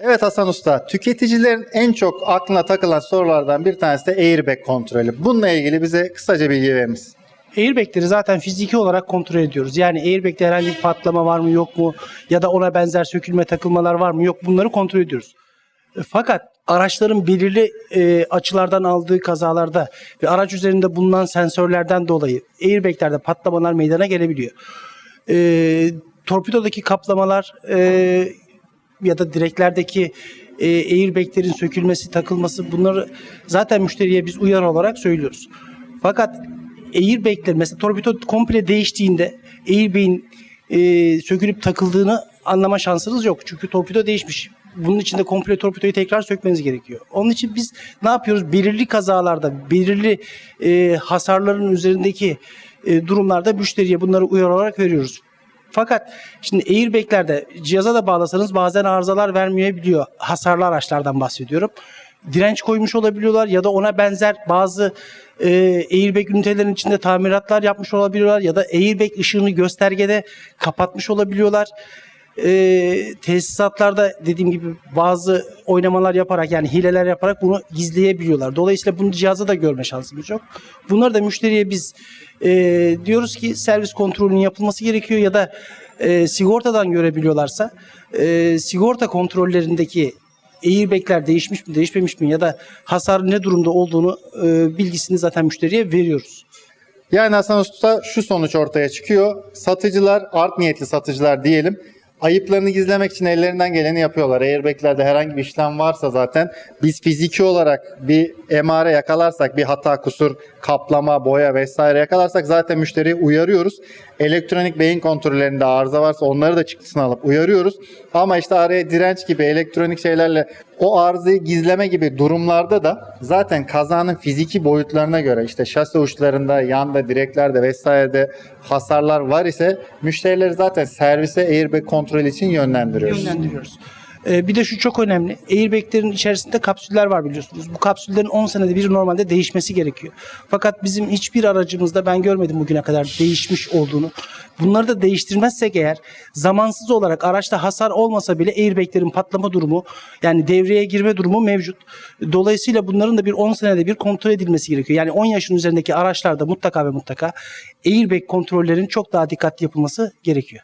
Evet Hasan Usta, tüketicilerin en çok aklına takılan sorulardan bir tanesi de airbag kontrolü. Bununla ilgili bize kısaca bilgi verir misin? Airbag'leri zaten fiziki olarak kontrol ediyoruz. Yani airbag'de herhangi bir patlama var mı yok mu ya da ona benzer sökülme takılmalar var mı yok bunları kontrol ediyoruz. E, Fakat araçların belirli e, açılardan aldığı kazalarda ve araç üzerinde bulunan sensörlerden dolayı airbag'lerde patlamalar meydana gelebiliyor. E, torpidodaki kaplamalar e, ya da direklerdeki e, airbag'lerin sökülmesi, takılması bunları zaten müşteriye biz uyarı olarak söylüyoruz. Fakat airbag'ler mesela torpido komple değiştiğinde airbag'in e, sökülüp takıldığını anlama şansınız yok. Çünkü torpido değişmiş. Bunun için de komple torpidoyu tekrar sökmeniz gerekiyor. Onun için biz ne yapıyoruz? Belirli kazalarda, belirli e, hasarların üzerindeki e, durumlarda müşteriye bunları uyarı olarak veriyoruz. Fakat şimdi airbag'lerde cihaza da bağlasanız bazen arızalar vermeyebiliyor. Hasarlı araçlardan bahsediyorum. Direnç koymuş olabiliyorlar ya da ona benzer bazı e, airbag ünitelerin içinde tamiratlar yapmış olabiliyorlar ya da airbag ışığını göstergede kapatmış olabiliyorlar. E, tesisatlarda dediğim gibi bazı oynamalar yaparak yani hileler yaparak bunu gizleyebiliyorlar. Dolayısıyla bunu cihaza da görme şansımız yok. Bunları da müşteriye biz e, diyoruz ki servis kontrolünün yapılması gerekiyor ya da e, sigortadan görebiliyorlarsa e, sigorta kontrollerindeki airbag'ler değişmiş mi değişmemiş mi ya da hasar ne durumda olduğunu e, bilgisini zaten müşteriye veriyoruz. Yani Hasan Usta şu sonuç ortaya çıkıyor. Satıcılar, art niyetli satıcılar diyelim, ayıplarını gizlemek için ellerinden geleni yapıyorlar. Airbag'lerde herhangi bir işlem varsa zaten biz fiziki olarak bir emare yakalarsak, bir hata, kusur, kaplama, boya vesaire yakalarsak zaten müşteriyi uyarıyoruz. Elektronik beyin kontrollerinde arıza varsa onları da çıktısını alıp uyarıyoruz. Ama işte araya direnç gibi elektronik şeylerle o arızayı gizleme gibi durumlarda da zaten kazanın fiziki boyutlarına göre işte şase uçlarında, yanda, direklerde vesairede hasarlar var ise müşterileri zaten servise airbag kontrol için yönlendiriyoruz. Yönlendiriyoruz. E, bir de şu çok önemli. Airbag'lerin içerisinde kapsüller var biliyorsunuz. Bu kapsüllerin 10 senede bir normalde değişmesi gerekiyor. Fakat bizim hiçbir aracımızda ben görmedim bugüne kadar değişmiş olduğunu. Bunları da değiştirmezsek eğer zamansız olarak araçta hasar olmasa bile airbag'lerin patlama durumu yani devreye girme durumu mevcut. Dolayısıyla bunların da bir 10 senede bir kontrol edilmesi gerekiyor. Yani 10 yaşın üzerindeki araçlarda mutlaka ve mutlaka airbag kontrollerin çok daha dikkatli yapılması gerekiyor.